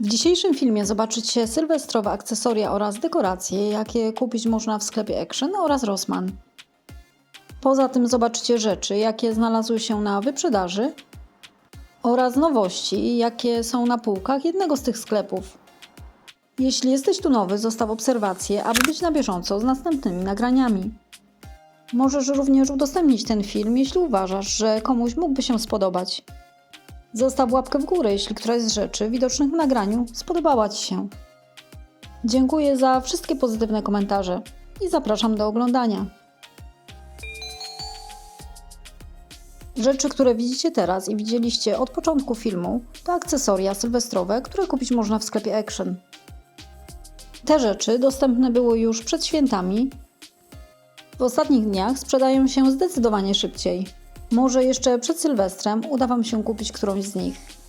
W dzisiejszym filmie zobaczycie sylwestrowe akcesoria oraz dekoracje, jakie kupić można w sklepie Action oraz Rossmann. Poza tym zobaczycie rzeczy, jakie znalazły się na wyprzedaży oraz nowości, jakie są na półkach jednego z tych sklepów. Jeśli jesteś tu nowy, zostaw obserwację, aby być na bieżąco z następnymi nagraniami. Możesz również udostępnić ten film, jeśli uważasz, że komuś mógłby się spodobać. Zostaw łapkę w górę, jeśli któraś z rzeczy widocznych w nagraniu spodobała Ci się. Dziękuję za wszystkie pozytywne komentarze i zapraszam do oglądania. Rzeczy, które widzicie teraz i widzieliście od początku filmu, to akcesoria sylwestrowe, które kupić można w sklepie Action. Te rzeczy dostępne były już przed świętami. W ostatnich dniach sprzedają się zdecydowanie szybciej. Może jeszcze przed Sylwestrem uda Wam się kupić którąś z nich.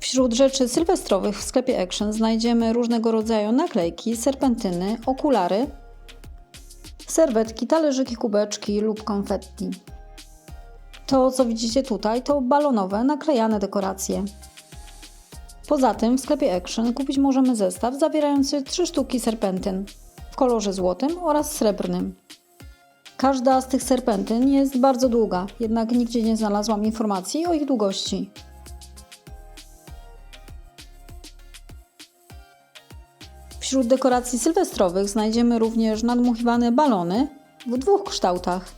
Wśród rzeczy sylwestrowych w sklepie Action znajdziemy różnego rodzaju naklejki, serpentyny, okulary, serwetki, talerzyki, kubeczki lub konfetti. To, co widzicie tutaj, to balonowe, naklejane dekoracje. Poza tym w sklepie Action kupić możemy zestaw zawierający 3 sztuki serpentyn w kolorze złotym oraz srebrnym. Każda z tych serpentyn jest bardzo długa, jednak nigdzie nie znalazłam informacji o ich długości. Wśród dekoracji sylwestrowych znajdziemy również nadmuchiwane balony w dwóch kształtach.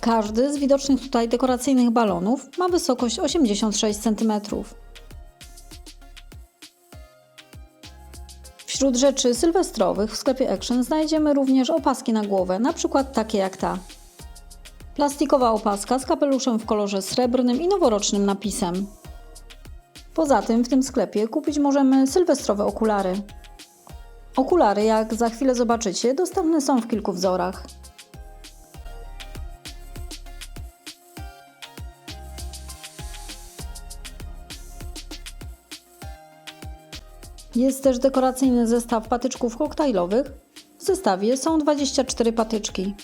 Każdy z widocznych tutaj dekoracyjnych balonów ma wysokość 86 cm. Wśród rzeczy sylwestrowych w sklepie Action znajdziemy również opaski na głowę, na przykład takie jak ta. Plastikowa opaska z kapeluszem w kolorze srebrnym i noworocznym napisem. Poza tym w tym sklepie kupić możemy sylwestrowe okulary. Okulary, jak za chwilę zobaczycie, dostępne są w kilku wzorach. Jest też dekoracyjny zestaw patyczków koktajlowych. W zestawie są 24 patyczki.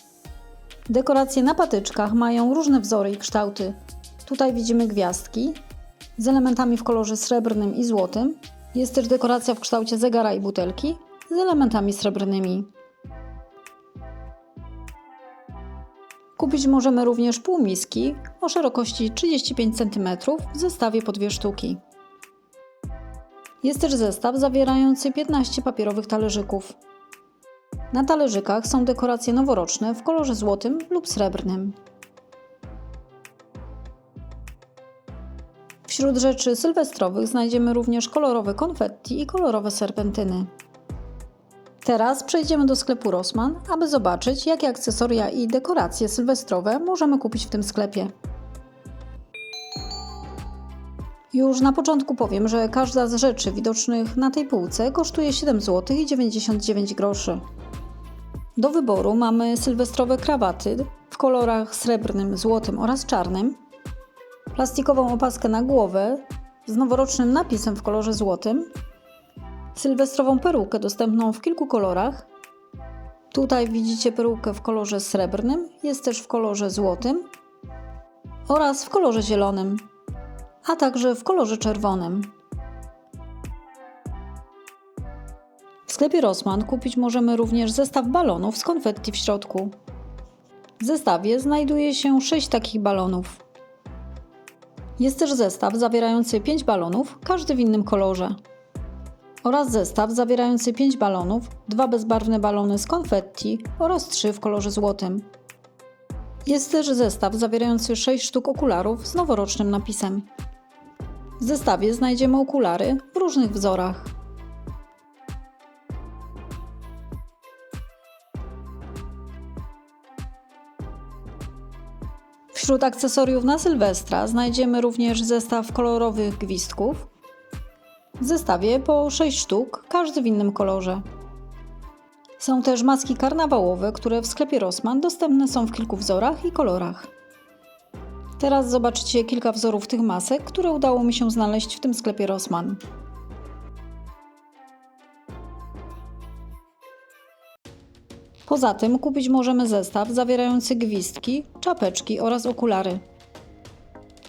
Dekoracje na patyczkach mają różne wzory i kształty. Tutaj widzimy gwiazdki z elementami w kolorze srebrnym i złotym. Jest też dekoracja w kształcie zegara i butelki z elementami srebrnymi. Kupić możemy również półmiski o szerokości 35 cm w zestawie po dwie sztuki. Jest też zestaw zawierający 15 papierowych talerzyków. Na talerzykach są dekoracje noworoczne w kolorze złotym lub srebrnym. Wśród rzeczy sylwestrowych znajdziemy również kolorowe konfetti i kolorowe serpentyny. Teraz przejdziemy do sklepu Rossmann, aby zobaczyć, jakie akcesoria i dekoracje sylwestrowe możemy kupić w tym sklepie. Już na początku powiem, że każda z rzeczy widocznych na tej półce kosztuje 7 zł i 99 groszy. Do wyboru mamy sylwestrowe krawaty w kolorach srebrnym, złotym oraz czarnym, plastikową opaskę na głowę z noworocznym napisem w kolorze złotym, sylwestrową perukę dostępną w kilku kolorach. Tutaj widzicie perukę w kolorze srebrnym, jest też w kolorze złotym oraz w kolorze zielonym a także w kolorze czerwonym. W sklepie Rossmann kupić możemy również zestaw balonów z konfetti w środku. W zestawie znajduje się 6 takich balonów. Jest też zestaw zawierający 5 balonów, każdy w innym kolorze. Oraz zestaw zawierający 5 balonów, dwa bezbarwne balony z konfetti oraz 3 w kolorze złotym. Jest też zestaw zawierający 6 sztuk okularów z noworocznym napisem. W zestawie znajdziemy okulary w różnych wzorach. Wśród akcesoriów na Sylwestra znajdziemy również zestaw kolorowych gwizdków. W zestawie po 6 sztuk, każdy w innym kolorze. Są też maski karnawałowe, które w sklepie Rossmann dostępne są w kilku wzorach i kolorach. Teraz zobaczycie kilka wzorów tych masek, które udało mi się znaleźć w tym sklepie Rossmann. Poza tym kupić możemy zestaw zawierający gwizdki, czapeczki oraz okulary.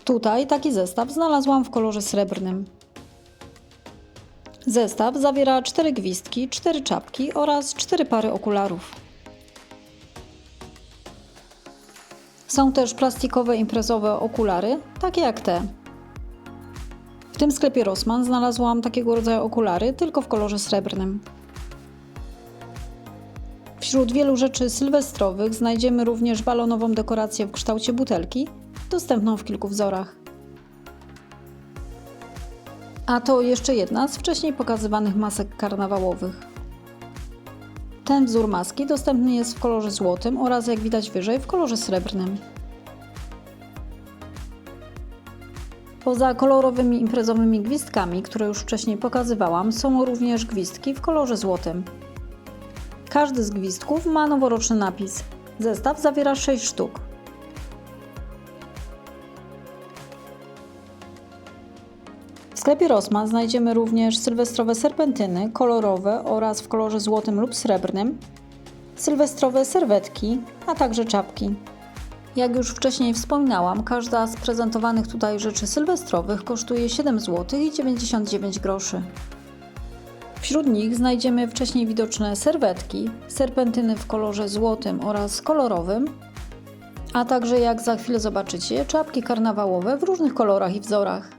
Tutaj taki zestaw znalazłam w kolorze srebrnym. Zestaw zawiera 4 gwizdki, 4 czapki oraz 4 pary okularów. Są też plastikowe imprezowe okulary, takie jak te. W tym sklepie Rossmann znalazłam takiego rodzaju okulary tylko w kolorze srebrnym. Wśród wielu rzeczy sylwestrowych znajdziemy również balonową dekorację w kształcie butelki, dostępną w kilku wzorach. A to jeszcze jedna z wcześniej pokazywanych masek karnawałowych. Ten wzór maski dostępny jest w kolorze złotym oraz jak widać wyżej w kolorze srebrnym. Poza kolorowymi imprezowymi gwizdkami, które już wcześniej pokazywałam, są również gwizdki w kolorze złotym. Każdy z gwizdków ma noworoczny napis. Zestaw zawiera 6 sztuk. W sklepie Rossmann znajdziemy również sylwestrowe serpentyny kolorowe oraz w kolorze złotym lub srebrnym, sylwestrowe serwetki, a także czapki. Jak już wcześniej wspominałam, każda z prezentowanych tutaj rzeczy sylwestrowych kosztuje 7 zł i 99 groszy. Wśród nich znajdziemy wcześniej widoczne serwetki, serpentyny w kolorze złotym oraz kolorowym, a także jak za chwilę zobaczycie, czapki karnawałowe w różnych kolorach i wzorach.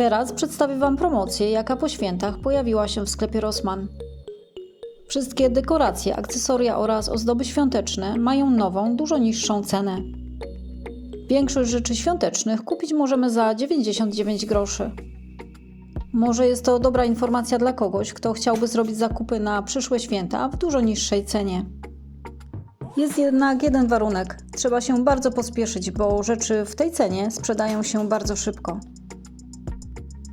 Teraz przedstawię Wam promocję, jaka po świętach pojawiła się w sklepie Rossmann. Wszystkie dekoracje, akcesoria oraz ozdoby świąteczne mają nową, dużo niższą cenę. Większość rzeczy świątecznych kupić możemy za 99 groszy. Może jest to dobra informacja dla kogoś, kto chciałby zrobić zakupy na przyszłe święta w dużo niższej cenie. Jest jednak jeden warunek: trzeba się bardzo pospieszyć, bo rzeczy w tej cenie sprzedają się bardzo szybko.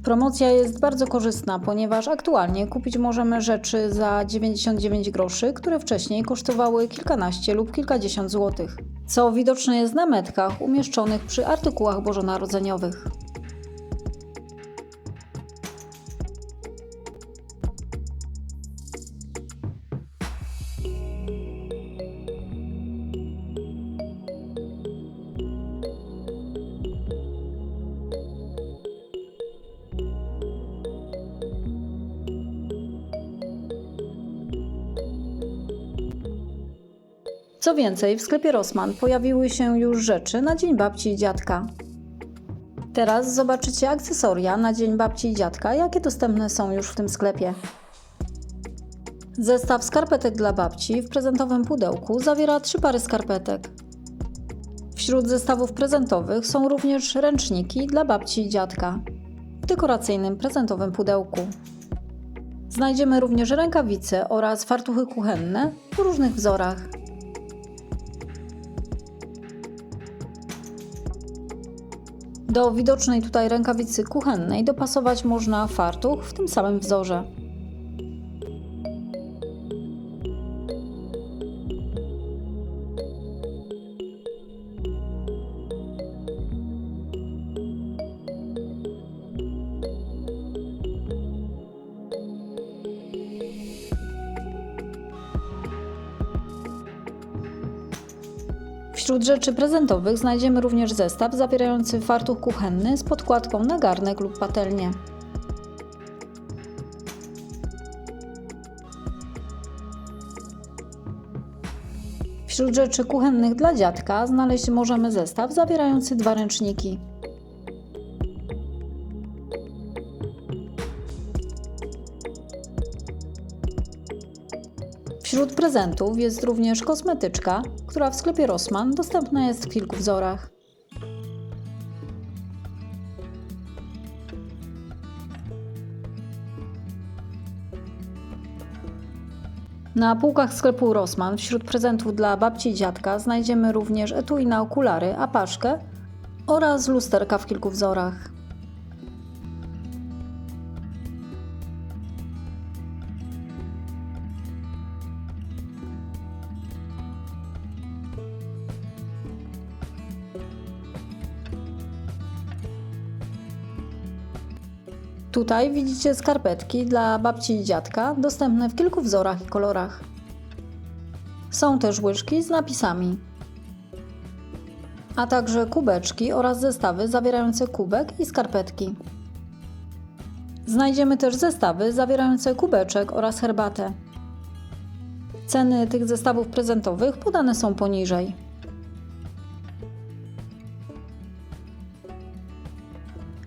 Promocja jest bardzo korzystna, ponieważ aktualnie kupić możemy rzeczy za 99 groszy, które wcześniej kosztowały kilkanaście lub kilkadziesiąt złotych, co widoczne jest na metkach umieszczonych przy artykułach bożonarodzeniowych. Co więcej, w sklepie Rossmann pojawiły się już rzeczy na Dzień Babci i Dziadka. Teraz zobaczycie akcesoria na Dzień Babci i Dziadka, jakie dostępne są już w tym sklepie. Zestaw skarpetek dla babci w prezentowym pudełku zawiera trzy pary skarpetek. Wśród zestawów prezentowych są również ręczniki dla babci i dziadka w dekoracyjnym prezentowym pudełku. Znajdziemy również rękawice oraz fartuchy kuchenne w różnych wzorach. Do widocznej tutaj rękawicy kuchennej dopasować można fartuch w tym samym wzorze. Wśród rzeczy prezentowych znajdziemy również zestaw zawierający fartuch kuchenny z podkładką na garnek lub patelnię. Wśród rzeczy kuchennych dla dziadka znaleźć możemy zestaw zawierający dwa ręczniki. Wśród prezentów jest również kosmetyczka, która w sklepie Rossmann dostępna jest w kilku wzorach. Na półkach sklepu Rossmann wśród prezentów dla babci i dziadka znajdziemy również etui na okulary, apaszkę oraz lusterka w kilku wzorach. Tutaj widzicie skarpetki dla babci i dziadka, dostępne w kilku wzorach i kolorach. Są też łyżki z napisami, a także kubeczki oraz zestawy zawierające kubek i skarpetki. Znajdziemy też zestawy zawierające kubeczek oraz herbatę. Ceny tych zestawów prezentowych podane są poniżej.